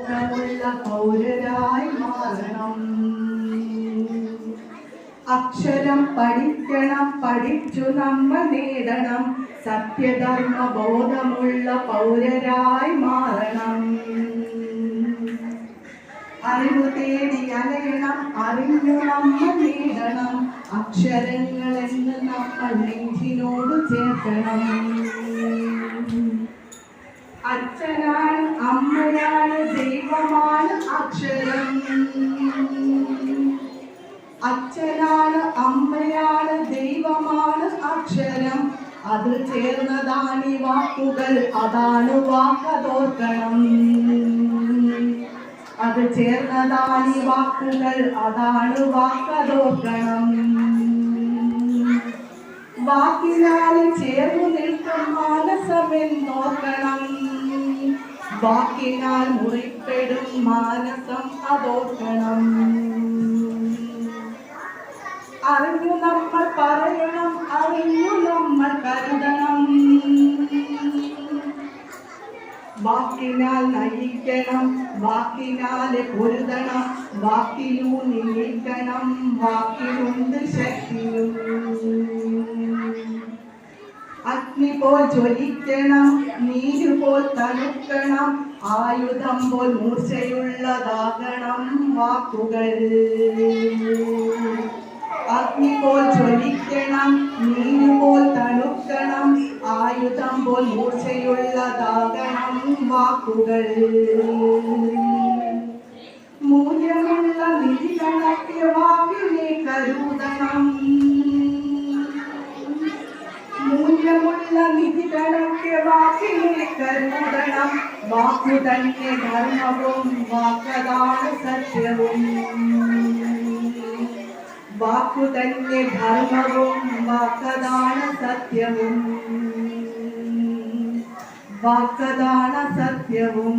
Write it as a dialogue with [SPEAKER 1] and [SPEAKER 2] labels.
[SPEAKER 1] ബോധമുള്ള പൗരരായി മാറണം. അക്ഷരം പഠിക്കണം പഠിച്ചു നമ്മ നേടണം. സത്യധർമ്മ ബോധമുള്ള പൗരരായി മാറണം. അറിവ് തേടി അലയണം അറിഞ്ഞു നമ്മൾ നേടണം. അക്ഷരങ്ങൾ എന്ന് നമ്മൾ നെഞ്ചിനോട് ചേർക്കണം. അച്ഛനാണ് അമ്മയാണ് ദൈവമാണ് അക്ഷരം. അത് ചേർന്നതാണ് ഈ വാക്കുകൾ. അതാണ് വാക്കതോർക്കണം. അത് ചേർന്നതാണ് ഈ വാക്കുകൾ. അതാണ് വാക്കതോർക്കണം. വാക്കിനാൽ ചേർന്നു നിൽക്കും മാനസമെന്നോർക്കണം വാക്കിനാൽ മുറിപ്പെടും മാനസം അതോർക്കണം. അറിഞ്ഞു നമ്മൾ പറയണം. അറിഞ്ഞു നമ്മൾ കരുതണം. വാക്കിനാൽ നയിക്കണം. വാക്കിനാലെ പൊരുതണം. വാക്കിലൂന്നി നിൽക്കണം വാക്കിലുണ്ട് ശക്തിയും. അഗ്നി പോൽ ജ്വലിക്കണം. നീര് പോൽ തണുക്കണം. ആയുധം പോൽ മൂർച്ചയുള്ളതാകണം വാക്കുകൾ. വാക്കുകൾ മൂല്യമുള്ള നിധി കണക്കിയ വാക്കിനെ കരുതണം മൂല്യമുള്ള നിധി കണക്കിയ വാക്കിനെ കരുതണം വാക്കു തന്നെ ധർമ്മവും വാക്കതാണ് സത്യവും വാക്കു തന്നെ ധർമ്മവും വാക്കതാണ് സത്യവും വാക്കതാണ് സത്യവും.